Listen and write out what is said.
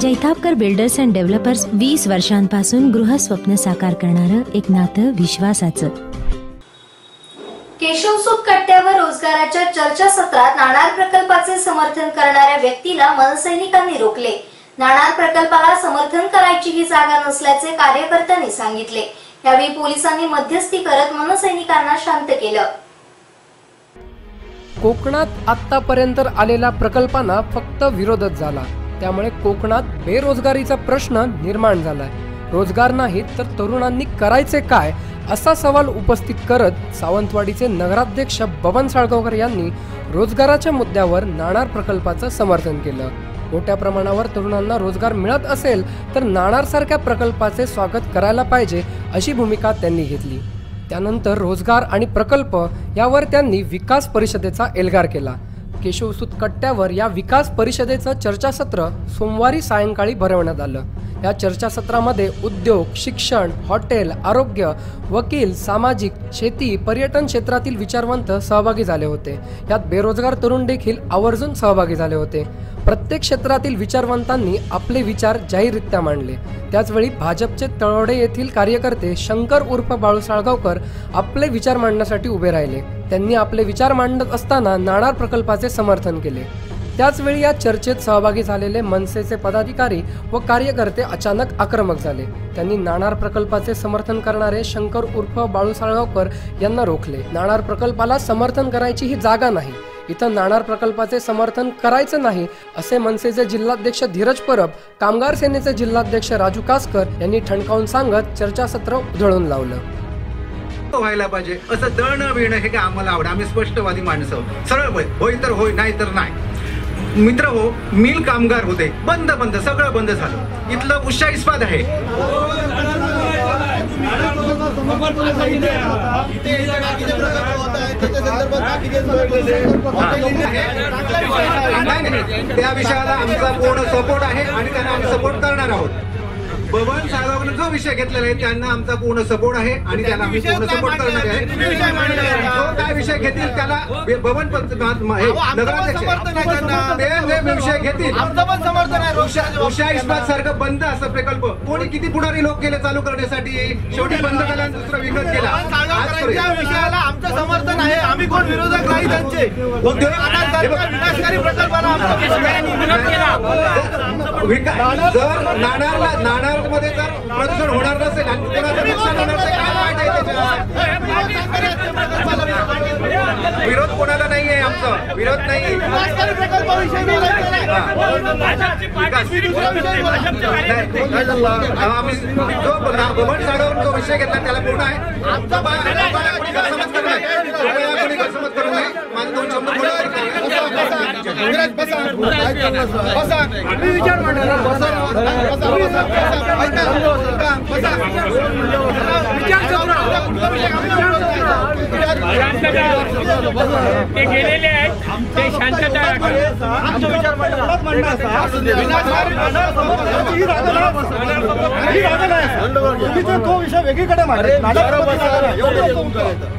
Jaitapkar builders and developers वीस वर्षांपासून गृहस्वप्न साकार करणारं एक नातं विश्वासाचं. केशवसूत कट्ट्यावर रोजगाराच्या चर्चासत्रात नाणार प्रकल्पाचे समर्थन करणाऱ्या व्यक्तीला मनसैनिकांनी रोखले. नाणार प्रकल्पाला समर्थन करायची ही जागा नसल्याचे कार्यकर्त्यांनी सांगितले. यावेळी पोलिसांनी मध्यस्थी करत मनसैनिकांना शांत केलं. कोकणात आतापर्यंत आलेल्या प्रकल्पांना फक्त विरोधच झाला. त्यामुळे कोकणात बेरोजगारीचा प्रश्न निर्माण झालाय. रोजगार नाही तर तरुणांनी करायचे काय? असा सवाल उपस्थित करत सावंतवाडीचे नगराध्यक्ष बबन साळगावकर यांनी रोजगाराच्या मुद्द्यावर नाणार प्रकल्पाचं समर्थन केलं. मोठ्या प्रमाणावर तरुणांना रोजगार मिळत असेल तर नाणारसारख्या प्रकल्पाचे स्वागत करायला पाहिजे अशी भूमिका त्यांनी घेतली. त्यानंतर रोजगार आणि प्रकल्प यावर त्यांनी विकास परिषदेचा एल्गार केला. केशवसूत कट्ट्यावर या विकास परिषदेचं चर्चासत्र सोमवारी सायंकाळी भरवण्यात आलं. या चर्चासत्रामध्ये उद्योग शिक्षण हॉटेल आरोग्य वकील सामाजिक शेती पर्यटन क्षेत्रातील विचारवंत सहभागी झाले होते. यात बेरोजगार तरुण देखील आवर्जून सहभागी झाले होते. प्रत्येक क्षेत्रातील विचारवंतांनी आपले विचार जाहीररित्या मांडले. त्याचवेळी भाजपचे तळवडे येथील कार्यकर्ते शंकर उर्फ बाळू साळगावकर आपले विचार मांडण्यासाठी उभे राहिले. त्यांनी आपले विचार मांडत असताना नाणार प्रकल्पाचे समर्थन केले. त्याचवेळी या चर्चेत सहभागी झालेले मनसेचे पदाधिकारी व कार्यकर्ते अचानक आक्रमक झाले. त्यांनी नाणार प्रकल्पाचे समर्थन करणारे शंकर उर्फ बाळू साळगावकर यांना रोखले. नाणार प्रकल्पाला समर्थन करायची ही जागा नाही. इथं नाणार प्रकल्पाचे समर्थन करायचं नाही असे मनसेचे जिल्हाध्यक्ष धीरज परब कामगार सेनेचे जिल्हाध्यक्ष राजू कासकर यांनी ठणकावून सांगत चर्चासत्र उधळून लावलं. व्हायला पाहिजे. असं दळणं बिळणं हे काय आम्हाला आवड आम्ही स्पष्टवादी माणसं सरळ होय होय तर होय नाही तर नाही. मित्र हो मिल कामगार होते. बंद बंद. सगळं बंद झालं. इथलं उषा इस्पात आहे त्या विषयाला आमचा पूर्ण सपोर्ट आहे आणि त्यांना आम्ही सपोर्ट करणार आहोत. बबन साहेबांनी जो विषय घेतलेला आहे त्यांना आमचा पूर्ण सपोर्ट आहे आणि त्यांना आम्ही पूर्ण सपोर्ट करणार आहे. जो काय विषय घेतील त्याला नगराध्यक्ष जे विषय घेतील. उषा इस्पात सारखं बंद असं प्रकल्प. कोणी किती पुढारी लोक गेले चालू करण्यासाठी? शेवटी बंद केला दुसरा विकत केला. आजपर्यंत. विषयाला आमचं समर्थन आहे आम्ही कोण? विरोधक नाही त्यांचे. विनाशकारी प्रकल्पाला जर नाणार नाणार मध्ये जर प्रदूषण होणार नसेल आणि कोणाचं नुकसान होणार त्याच्यात? विरोध कोणाला नाही आहे आमचा विरोध नाही नाही. नाही, आम्ही जो बबन साडवून जो विषय घेतला त्याला पूर्ण आहे? आमचा ते गेलेले आहेत ते शांतता राखा. तो विषय वेगळीकडे मांडला. नाटक एवढं